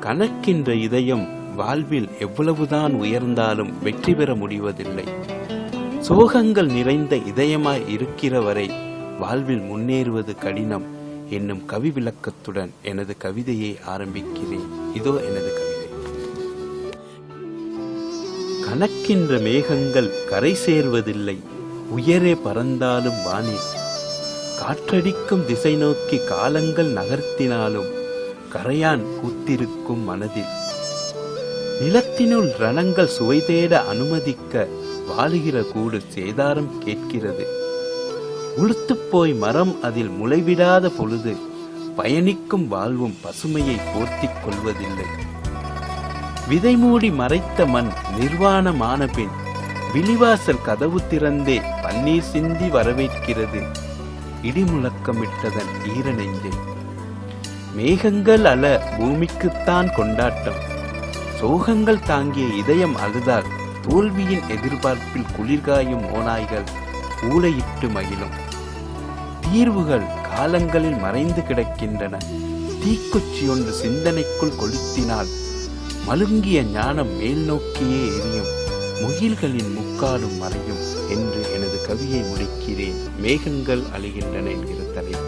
கணக்கின்ற இதயம் வாழ்வில் எவ்வளவுதான் உயர்ந்தாலும் வெற்றி பெற முடிவதில்லை. சோகங்கள் நிறைந்த இதயமாய் இருக்கிற வரை வாழ்வில் முன்னேறுவது கடினம் என்னும் கவி விளக்கத்துடன் எனது கவிதையை ஆரம்பிக்கிறேன். இதோ எனது கவிதை. கணக்கின்ற மேகங்கள் கரை சேர்வதில்லை. உயரே பறந்தாலும் வானில். காற்றடிக்கும் திசை நோக்கி காலங்கள் நகர்த்தினாலும் கரையான் கூத்திருக்கும் மனதில். நிலத்தினுள் ரணங்கள் சுவை தேட அனுமதிக்க வாழுகிற கூடு சேதாரம் கேட்கிறது. உளுத்துப் போய் மரம் அதில் முளைவிடாத பொழுது பயணிக்கும் வாழ்வும் பசுமையை போர்த்திக் கொள்வதில்லை. விதை மூடி மறைத்த மண் நிர்வாணமான பின் விழிவாசல் கதவு திறந்தே பன்னீர் சிந்தி வரவேற்கிறது. இடிமுழக்கமிட்டதன் ஈரநெஞ்சை. மேகங்கள் அல பூமிக்குத்தான் கொண்டாட்டம். சோகங்கள் தாங்கிய இதயம் அழுதால் தோல்வியின் எதிர்பார்ப்பில் குளிர்காயும் ஓநாய்கள் ஊளையிட்டு மகிழும். தீர்வுகள் காலங்களில் மறைந்து கிடக்கின்றன. தீக்குச்சி ஒன்று சிந்தனைக்குள் கொளுத்தினால் மழுங்கிய ஞானம் மேல் நோக்கியே எரியும். முகில்களின் முக்காடும் மறையும் என்று எனது கவியை முடிக்கிறேன். மேகங்கள் அழிகின்றன என்கிற தலைப்பு.